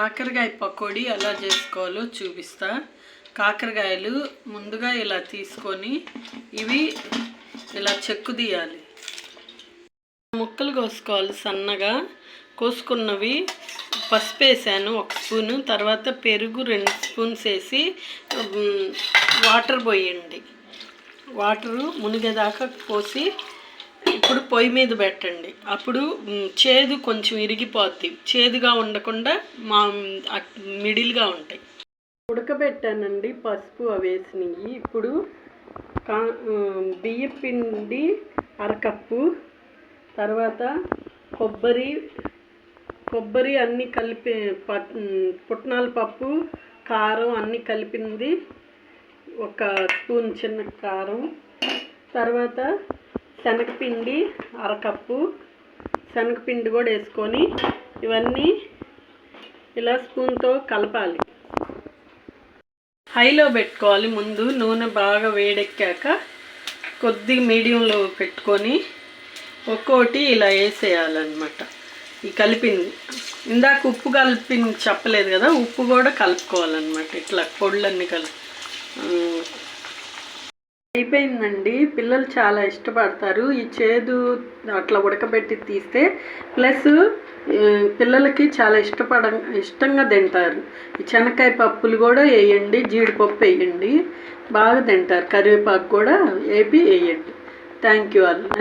కాకరకాయ పకోడీ ఎలా చేసుకోవాలో చూపిస్తా. కాకరకాయలు ముందుగా ఇలా తీసుకొని ఇవి ఇలా చెక్కు తీయాలి. ముక్కలు కోసుకోవాలి సన్నగా. కోసుకున్నవి పసుపు వేసాను ఒక స్పూను. తర్వాత పెరుగు రెండు స్పూన్స్ వేసి వాటర్ పోయండి. వాటరు మునిగేదాకా పోసి ఇప్పుడు పొయ్యి మీద పెట్టండి. అప్పుడు చేదు కొంచెం ఇరిగిపోద్ది. చేదుగా ఉండకుండా మా మిడిల్గా ఉంటాయి. ఉడకబెట్టానండి పసుపు అవి వేసినవి ఇప్పుడు కా బియ్య పిండి అరకప్పు తర్వాత కొబ్బరి కొబ్బరి అన్నీ కలిపి పుట్నాల పప్పు కారం అన్నీ కలిపింది ఒక స్పూన్ చిన్న కారం. తర్వాత శనగపిండి అరకప్పు శనగపిండి కూడా వేసుకొని ఇవన్నీ ఇలా స్పూన్తో కలపాలి. హైలో పెట్టుకోవాలి ముందు నూనె బాగా వేడెక్కాక కొద్ది మీడియంలో పెట్టుకొని ఒక్కోటి ఇలా వేసేయాలన్నమాట. ఈ కలిపింది ఇందాక ఉప్పు కలిపింది చెప్పలేదు కదా ఉప్పు కూడా కలుపుకోవాలన్నమాట. ఇట్లా పొడులన్నీ కలు ఆ, అయిపోయిందండి. పిల్లలు చాలా ఇష్టపడతారు. ఈ చేదు అట్లా ఉడకబెట్టి తీస్తే ప్లస్ పిల్లలకి చాలా ఇష్టపడ ఇష్టంగా తింటారు. ఈ శనక్కాయ పప్పులు కూడా వేయండి జీడిపప్పు వేయండి. బాగా తింటారు. కరివేపాకు కూడా వేపి వేయండి. Thank you all